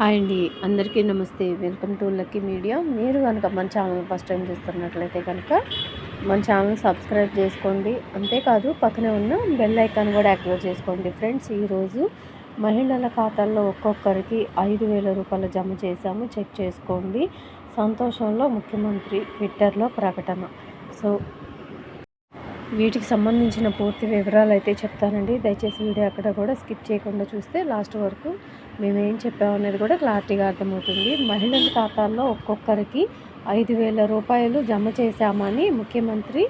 Hi అండి. అందరికీ నమస్తే. Welcome to lucky media. మీరు కనుక మన ఛానల్ ఫస్ట్ టైం చూస్తున్నట్లయితే కనుక మన ఛానల్ సబ్స్క్రైబ్ చేసుకోండి. అంతేకాదు పక్కనే ఉన్న బెల్ ఐకాన్ కూడా యాక్టివేట్ చేసుకోండి. ఫ్రెండ్స్ ఈరోజు మహిళల ఖాతాల్లో ఒక్కొక్కరికి ఐదు వేల రూపాయలు జమ చేశాము. చెక్ చేసుకోండి. సంతోషంలో ముఖ్యమంత్రి ట్విట్టర్లో ప్రకటన. సో వీటికి సంబంధించిన పూర్తి వివరాలు అయితే చెప్తానండి. దయచేసి వీడియో అక్కడ కూడా స్కిప్ చేయకుండా చూస్తే లాస్ట్ వరకు మేము ఏం చెప్పామనేది కూడా క్లారిటీగా అర్థమవుతుంది. మహిళల ఖాతాల్లో ఒక్కొక్కరికి ఐదు వేల రూపాయలు జమ చేశామని ముఖ్యమంత్రి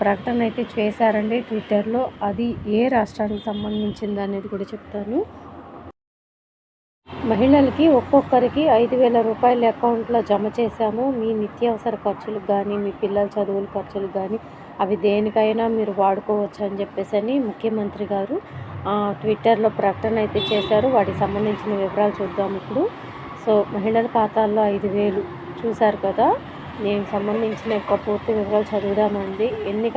ప్రకటన అయితే చేశారండి ట్విట్టర్లో. అది ఏ రాష్ట్రానికి సంబంధించింది అనేది కూడా చెప్తాను. మహిళలకి ఒక్కొక్కరికి ఐదు వేల రూపాయల అకౌంట్లో జమ చేశాము. మీ నిత్యావసర ఖర్చులకు కానీ మీ పిల్లల చదువుల ఖర్చులకు కానీ అవి దేనికైనా మీరు వాడుకోవచ్చు అని చెప్పేసి అని ముఖ్యమంత్రి గారు ట్విట్టర్లో ప్రకటన అయితే చేశారు. వాటికి సంబంధించిన వివరాలు చూద్దాం ఇప్పుడు. సో మహిళల ఖాతాల్లో ఐదు వేలు చూశారు కదా. దీనికి సంబంధించిన యొక్క పూర్తి వివరాలు చదువుదామండి. ఎన్నిక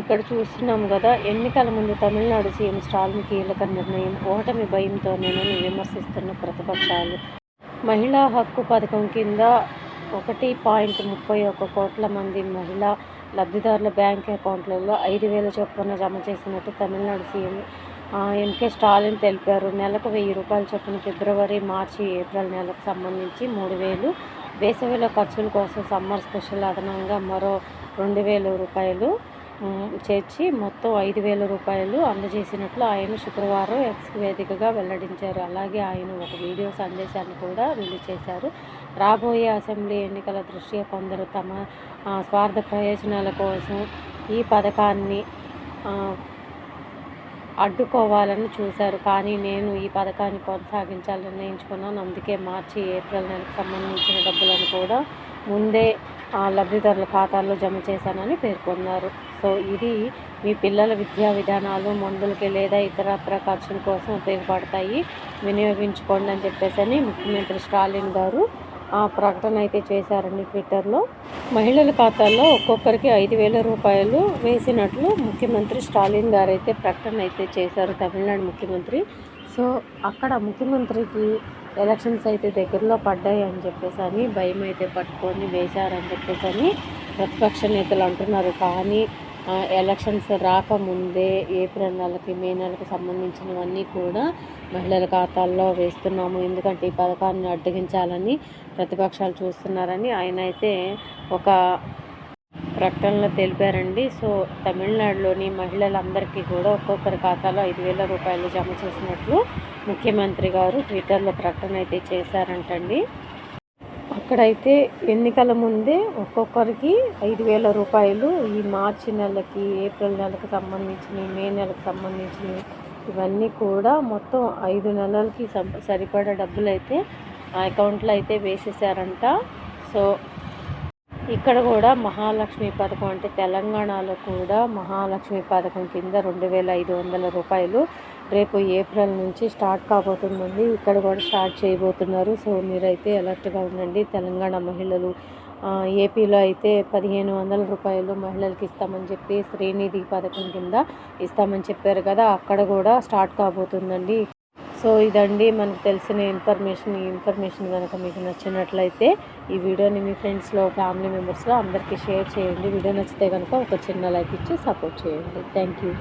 ఇక్కడ చూస్తున్నాం కదా. ఎన్నికల ముందు తమిళనాడు సీఎం స్టాలిన్ కీలక నిర్ణయం. ఓటమి భయంతోనేనని విమర్శిస్తున్న ప్రతిపక్షాలు. మహిళా హక్కు పథకం కింద ఒకటి పాయింట్ ముప్పై ఒక కోట్ల మంది మహిళా లబ్ధిదారుల బ్యాంక్ అకౌంట్లలో ఐదు వేల చొప్పున జమ చేసినట్టు తమిళనాడు సీఎం ఎంకే స్టాలిన్ తెలిపారు. నెలకు వెయ్యి రూపాయల చొప్పున ఫిబ్రవరి మార్చి ఏప్రిల్ నెలకు సంబంధించి మూడు వేలు వేసవిలో ఖర్చుల కోసం సమ్మర్ స్పెషల్ అదనంగా మరో రెండు వేల రూపాయలు చేర్చి మొత్తం ఐదు వేల రూపాయలు అందజేసినట్లు ఆయన శుక్రవారం ఎక్స్ వేదికగా వెల్లడించారు. అలాగే ఆయన ఒక వీడియో సందేశాన్ని కూడా రిలీజ్ చేశారు. రాబోయే అసెంబ్లీ ఎన్నికల దృష్ట్యా కొందరు తమ స్వార్థ ప్రయోజనాల కోసం ఈ పథకాన్ని అడ్డుకోవాలని చూశారు. కానీ నేను ఈ పథకాన్ని కొనసాగించాలని నిర్ణయించుకున్నాను. అందుకే మార్చి ఏప్రిల్ నెలకు సంబంధించిన డబ్బులను కూడా ముందే లబ్ధిదారుల ఖాతాల్లో జమ చేశానని పేర్కొన్నారు. సో ఇది మీ పిల్లల విద్యా విధానాలు మందులకి లేదా ఇతర ప్రకాశం కోసం ఉపయోగపడతాయి. వినియోగించుకోండి అని చెప్పేసి అని ముఖ్యమంత్రి స్టాలిన్ గారు ఆ ప్రకటన అయితే చేశారండి ట్విట్టర్లో. మహిళల ఖాతాల్లో ఒక్కొక్కరికి ఐదు వేల రూపాయలు వేసినట్లు ముఖ్యమంత్రి స్టాలిన్ గారు అయితే ప్రకటన అయితే చేశారు తమిళనాడు ముఖ్యమంత్రి. సో అక్కడ ముఖ్యమంత్రికి ఎలక్షన్స్ అయితే దగ్గరలో పడ్డాయి అని చెప్పేసి అని భయం అయితే పట్టుకొని వేశారని చెప్పేసి అని ప్రతిపక్ష నేతలు అంటున్నారు. కానీ ఎలక్షన్స్ రాకముందే ఏప్రిల్ నెలకి మే నెలకు సంబంధించినవన్నీ కూడా మహిళల ఖాతాల్లో వేస్తున్నాము. ఎందుకంటే ఈ పథకాన్ని అడ్డగించాలని ప్రతిపక్షాలు చూస్తున్నారని ఆయన అయితే ఒక ప్రకటనలో తెలిపారండి. సో తమిళనాడులోని మహిళలందరికీ కూడా ఒక్కొక్కరి ఖాతాలో ఐదు వేల రూపాయలు జమ చేసినట్లు ముఖ్యమంత్రి గారు ట్విట్టర్లో ప్రకటన అయితే చేశారంటండి. ఇక్కడైతే ఎన్నికల ముందే ఒక్కొక్కరికి ఐదు వేల రూపాయలు ఈ మార్చి నెలకి ఏప్రిల్ నెలకు సంబంధించినవి మే నెలకు సంబంధించినవి ఇవన్నీ కూడా మొత్తం ఐదు నెలలకి సరిపడా డబ్బులు అయితే ఆ అకౌంట్లో అయితే వేసేసారంట సో ఇక్కడ కూడా మహాలక్ష్మి పథకం అంటే తెలంగాణలో కూడా మహాలక్ష్మి పథకం కింద రెండు వేల ఐదు వందల రూపాయలు రేపు ఏప్రిల్ నుంచి స్టార్ట్ కాబోతుందండి. ఇక్కడ కూడా స్టార్ట్ చేయబోతున్నారు. సో మీరైతే అలర్ట్గా ఉండండి. తెలంగాణ మహిళలు ఏపీలో అయితే పదిహేను వందల రూపాయలు మహిళలకు ఇస్తామని చెప్పి శ్రీనిధి పథకం కింద ఇస్తామని చెప్పారు కదా అక్కడ కూడా స్టార్ట్ కాబోతుందండి. సో ఇదండి మనకు తెలిసిన ఇన్ఫర్మేషన్. ఈ ఇన్ఫర్మేషన్ కనుక మీకు నచ్చినట్లయితే ఈ వీడియోని మీ ఫ్రెండ్స్లో ఫ్యామిలీ మెంబర్స్లో అందరికీ షేర్ చేయండి. వీడియో నచ్చితే కనుక ఒక చిన్న లైక్ ఇచ్చి సపోర్ట్ చేయండి. Thank you.